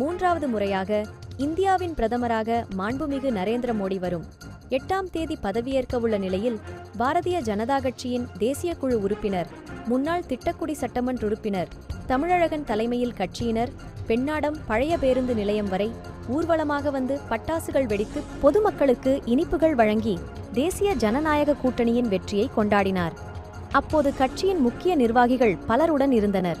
மூன்றாவது முறையாக இந்தியாவின் பிரதமராக மாண்புமிகு நரேந்திர மோடி வரும். எட்டாம் தேதி பதவியேற்க உள்ள நிலையில் பாரதிய ஜனதா கட்சியின் தேசிய குழு உறுப்பினர் முன்னாள் திட்டக்குடி சட்டமன்ற உறுப்பினர் தமிழழகன் தலைமையில் கட்சியினர் பெண்ணாடம் பழைய பேருந்து நிலையம் வரை ஊர்வலமாக வந்து பட்டாசுகள் வெடித்து பொதுமக்களுக்கு இனிப்புகள் வழங்கி தேசிய ஜனநாயக கூட்டணியின் வெற்றியை கொண்டாடினார். அப்போது கட்சியின் முக்கிய நிர்வாகிகள் பலருடன் இருந்தனர்.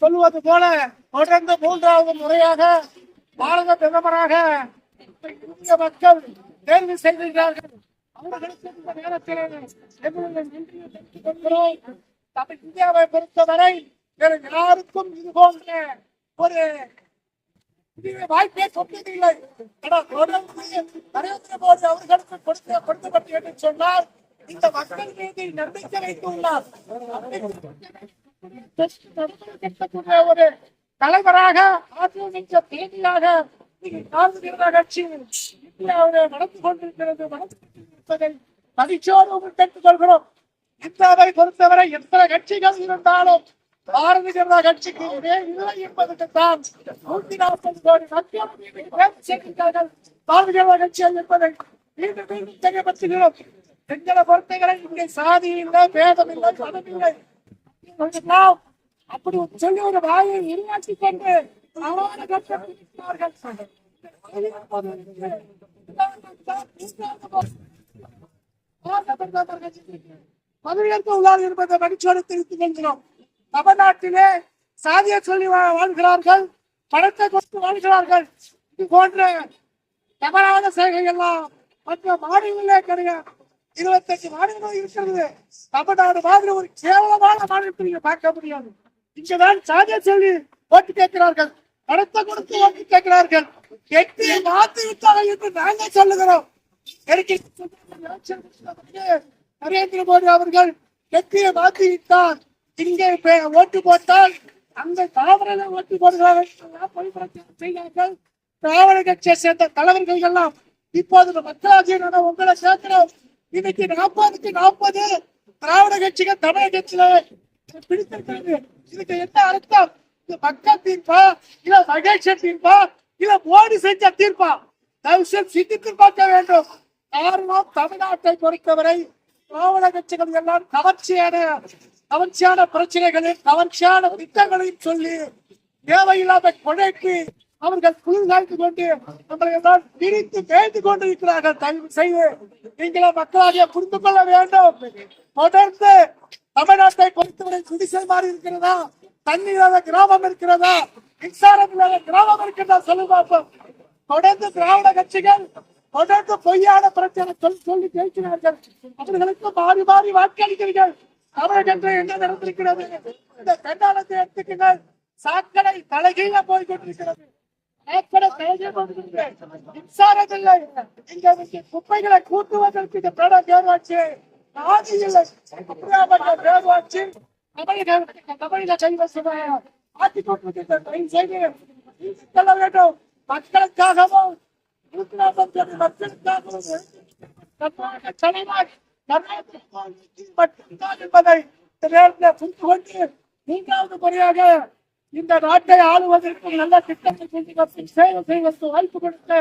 சொல்லுவது போல தொடர்ந்து மூன்றாவது முறையாக பாரத பிரதமராக இந்திய மக்கள் தேர்வு செய்திருக்கிறார்கள். அவர்களுக்கு இந்த நேரத்தில் நன்றியை தெரிவித்துக் கொள்கிறோம். தமிழ் இந்தியாவை பொறுத்தவரை வேறு யாருக்கும் இது போன்ற ஒரு வாய்ப்பே சொன்னதில்லை ஆனால் தொடர்ந்து நரேந்திர மோடி அவர்களுக்கு கொடுத்த கொடுக்கப்பட்டு என்று சொன்னால் இந்த மக்கள் மீது நம்பிக்கை வைத்துள்ளார் நடத்தக்கூடிய ஒரு தலைவராக ஆற்றல் தேதியாக கட்சி? இந்தியாவிலே நடந்து கொண்டிருக்கிறது நடந்து கொண்டிருப்பதை மகிழ்ச்சியோடு கேட்டுக் கொள்கிறோம் இந்தியாவை பொறுத்தவரை எத்தனை கட்சிகள் இருந்தாலும் பாரதிய ஜனதா கட்சிக்கு இதே இல்லை என்பதற்கு தான் நூத்தி நாற்பது கோடி மக்கள் செய்திருக்கிறார்கள். பாரதிய ஜனதா கட்சி என்பதை மீண்டும் மீண்டும் தெரியப்படுத்துகிறோம். எங்களை பொறுத்தவரை இங்கே சாதி இல்லை பேதம் இல்லை மதம் இல்லை. அப்படி சொல்லி ஒரு வாயை இல்லாட்டி கொண்டு அவமான கட்டப்படுகிறார்கள் உள்ளார் என்பதை மகிழ்ச்சியோடு தெரிவித்துக் கொள்கிறோம் தமிழ்நாட்டிலே சாதியை சொல்லி வா- வாழ்கிறார்கள் பணத்தை கொடுத்து வாழ்கிறார்கள். இது போன்ற தவறான செய்கைகள்லாம் மற்ற மாநிலங்களே கிடையாது. இருபத்தஞ்சு மாநிலம் இருக்கிறது. தமிழ்நாடு மாதிரி ஒரு கேவலமான மாநிலத்தை நீங்க பார்க்க முடியாது. இங்கதான் சாதிய செல்வி ஓட்டு கேட்கிறார்கள். பணத்தை கொடுத்து ஓட்டு கேட்கிறார்கள். எட்டியை மாத்தி விட்டார்கள் என்று நாங்கள் சொல்லுகிறோம். நரேந்திர மோடி அவர்கள் எட்டியை மாத்தி விட்டார். இங்கே ஓட்டு போட்டால் அங்க தாவரனை ஓட்டு போடுகிறார்கள் என்றெல்லாம் பொய் பிரச்சாரம் செய்கிறார்கள் திராவிட கட்சியை சேர்ந்த தலைவர்கள் எல்லாம் இப்போது இந்த மக்களாட்சி உங்களை சேர்க்கிறோம். இன்னைக்கு நாற்பதுக்கு நாற்பது திராவிட கட்சிகள் தமிழக கட்சியில பிடித்திருக்கிறது இதுக்கு என்ன அர்த்தம்? இது மக்கள் தீர்ப்பா? இல்ல மகேஷன் தீர்ப்பா? இல்ல மோடி செஞ்ச தீர்ப்பா? தவிசம் சிந்தித்து பார்க்க வேண்டும். காரணம் தமிழ்நாட்டை பொறுத்தவரை திராவிட கட்சிகள் எல்லாம் கவர்ச்சியான கவர்ச்சியான பிரச்சனைகளையும் கவர்ச்சியான திட்டங்களையும் சொல்லி தேவையில்லாத கொடைக்கு அவர்கள் குளிர் கொண்டு நம்மளை எல்லாம் பிரித்து பேய்த்து கொண்டிருக்கிறார்கள். தயவு செய்து நீங்களே மக்களாகிய புரிந்து கொள்ள வேண்டும். தொடர்ந்து தமிழ்நாட்டை பொறுத்தவரை குடிசை மாறி இருக்கிறதா? தண்ணீர் இல்லாத கிராமம் இருக்கிறதா? மின்சாரம் இல்லாத கிராமம் இருக்கிறதா? சொல்லு பார்ப்போம் தொடர்ந்து திராவிட கட்சிகள் தொடர்ந்து பொய்யான பிரச்சனை சொல்லி சொல்லி பேசினார்கள் அவர்களுக்கு மாறி மாறி வாக்களிக்கிறீர்கள் தமிழகத்தில் என்ன நடந்திருக்கிறது? இந்த கண்டாளத்தை எடுத்துக்கிறார் சாக்கடை தலைகீழ போய் கொண்டிருக்கிறது. சாக்கடை தலைகீழ கொண்டிருக்கிறது மின்சாரம் இல்லை இங்க வந்து குப்பைகளை கூட்டுவதற்கு இந்த பேட பேர்வாட்சி ஆதி இல்லை அப்படியாப்பட்ட பேர்வாட்சி தமிழக தமிழக கைவசமாக ஆட்சி கொண்டிருக்கின்ற தயவு செய்து செல்ல வேண்டும் மக்களுக்காகவும் மக்களுக்காகவும் கர்நாடக தலைவர் மட்டும்தான் என்பதை இந்த நேரத்தில் புரிந்து கொண்டு மூன்றாவது முறையாக இந்த நாட்டை ஆளுவதற்கு நல்ல திட்டத்தை கொண்டு சேவை செய்வதற்கு வாய்ப்பு கொடுத்த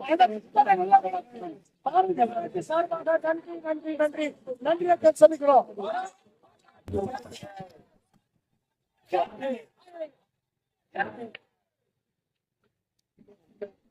அதற்கு நல்ல வணக்கம். பாரதிய ஜனதா சார்பாக நன்றி நன்றி நன்றி. நன்றி சொல்லுகிறோம்.